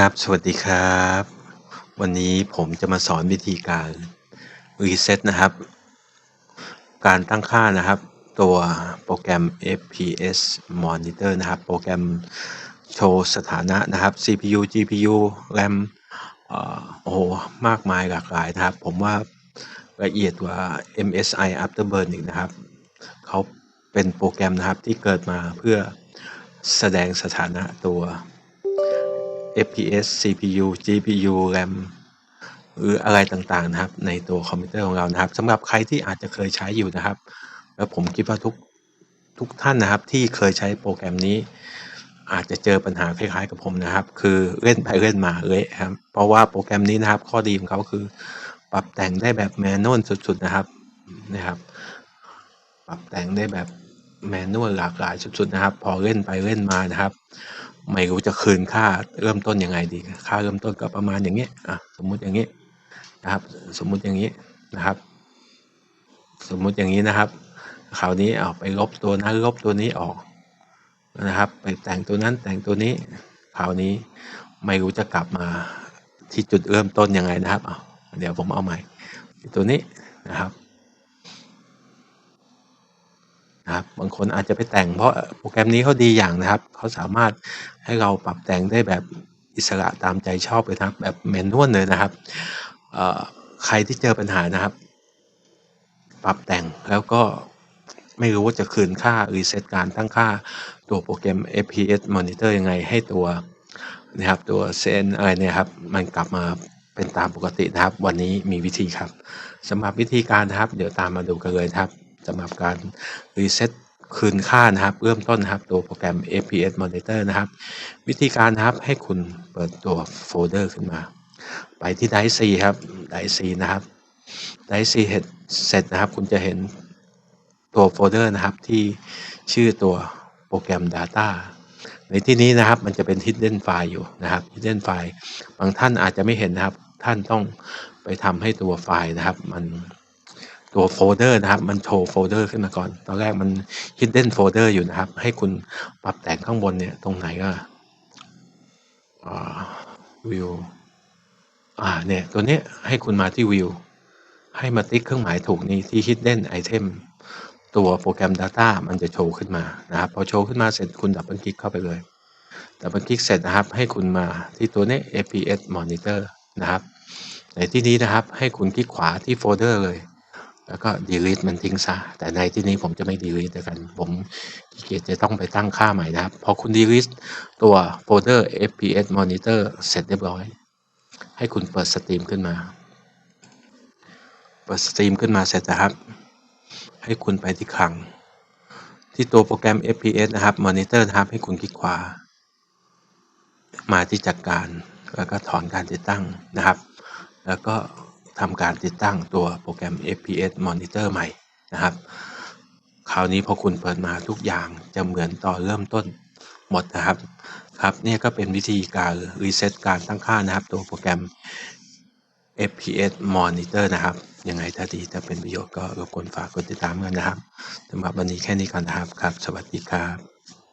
ครับ สวัสดีครับ วันนี้ผมจะมาสอนวิธีการรีเซ็ตนะครับ การตั้งค่านะครับ ตัวโปรแกรม FPS Monitor นะครับ โปรแกรมโชว์สถานะนะครับ CPU GPU RAM โอ้โห มากมายหลากหลายนะครับ ผมว่าละเอียดกว่า MSI Afterburn อีกนะครับ เขาเป็นโปรแกรมนะครับที่เกิดมาเพื่อแสดงสถานะตัว FPS CPU GPU RAM หรืออะไรต่างๆนะครับ ในตัวคอมพิวเตอร์ของเรานะครับสำหรับใครที่อาจจะเคยใช้อยู่นะครับ แล้วผมคิดว่าทุกทุกท่านนะครับที่เคยใช้โปรแกรมนี้ อาจจะเจอปัญหาคล้ายๆกับผมนะครับ คือเล่นไปเล่นมาเละครับเพราะว่าโปรแกรมนี้นะครับ ข้อดีของเขาคือ ปรับแต่งได้แบบแมนนวลสุดๆนะครับนะครับ ปรับแต่งได้แบบแมนนวลหลากหลายสุดๆนะครับ พอเล่นไปเล่นมานะครับ ไม่รู้จะคืนค่าเริ่มต้นยังไงดี ค่าเริ่มต้นก็ประมาณอย่างนี้อะสมมุติอย่างนี้นะครับ สมมุติอย่างนี้นะครับ สมมุติอย่างนี้นะครับคราวนี้เอาไปลบตัวนั้นลบตัวนี้ออกนะครับ ไปแต่งตัวนั้นแต่งตัวนี้คราวนี้ไม่รู้จะกลับมาที่จุดเริ่มต้นยังไงนะครับเอาเดี๋ยวผมเอาใหม่ตัวนี้นะครับ นะครับบางคนอาจจะไปแต่ง เพราะโปรแกรมนี้เขาดีอย่างนะครับเขาสามารถให้เราปรับแต่งได้แบบอิสระตามใจชอบเลยนะครับ แบบแมนนวลเลยนะครับใครที่เจอปัญหานะครับ ปรับแต่งแล้วก็ไม่รู้ว่าจะคืนค่ารีเซ็ตการตั้งค่าตัวโปรแกรม FPS Monitor ยังไงให้ตัวนะครับตัวเซนอะไรเนี่ยครับมันกลับมาเป็นตามปกตินะครับ วันนี้มีวิธีครับสำหรับวิธีการนะครับ เดี๋ยวตามมาดูกันเลยครับ สำหรับการรีเซ็ตคืนค่านะครับเริ่มต้นนะครับตัวโปรแกรม FPS Monitor นะครับ วิธีการนะครับให้คุณเปิดตัวโฟลเดอร์ขึ้นมา ไปที่ไดซีครับไดซีนะครับไดซีเสร็จนะครับ คุณจะเห็นตัวโฟลเดอร์นะครับที่ชื่อตัวโปรแกรม Data ในที่นี้นะครับมันจะเป็น hidden file อยู่นะครับ hidden file บางท่านอาจจะไม่เห็นนะครับ ท่านต้องไปทำให้ตัวไฟล์นะครับ มัน ตัวโฟลเดอร์นะครับ มันโชว์โฟลเดอร์ขึ้นมาก่อน ตอนแรกมัน hidden folder อยู่นะครับ ให้คุณปรับแต่งข้างบนเนี่ยตรงไหนก็ view อ่าเนี่ยตัวนี้ให้คุณมาที่ view ให้มาติ๊กเครื่องหมายถูกนี้ที่ hidden item ตัวโปรแกรม Data มันจะโชว์ขึ้นมานะครับ พอโชว์ขึ้นมาเสร็จคุณดับเบิลคลิกเข้าไปเลยดับเบิลคลิกเสร็จนะครับ ให้คุณมาที่ตัวนี้ APS Monitor นะครับ ในที่นี้นะครับให้คุณคลิกขวาที่โฟลเดอร์เลย แล้วก็ delete มันทิ้งซะ แต่ในที่นี้ผมจะไม่ delete แต่กัน ผมเกียจจะต้องไปตั้งค่าใหม่นะครับ พอคุณ delete ตัวโฟลเดอร์ FPS Monitor เสร็จเรียบร้อย ให้คุณเปิดสตรีมขึ้นมา เปิดสตรีมขึ้นมาเสร็จนะครับ ให้คุณไปที่คลัง ที่ตัวโปรแกรม FPS นะครับ Monitor นะครับ ให้คุณคลิกขวา มาที่จัดการ แล้วก็ถอนการติดตั้งนะครับ แล้วก็ ทำการติดตั้งตัวโปรแกรม FPS Monitor ใหม่นะครับ คราวนี้พอคุณเปิดมาทุกอย่างจะเหมือนตอนเริ่มต้นหมดนะครับ ครับนี่ก็เป็นวิธีการรีเซ็ตการตั้งค่านะครับ ตัวโปรแกรม FPS Monitor นะครับยังไงถ้าดีถ้าเป็นประโยชน์ก็รบกวนฝากกดติดตามกันนะครับสำหรับวันนี้แค่นี้ก่อนนะครับครับ สวัสดีครับ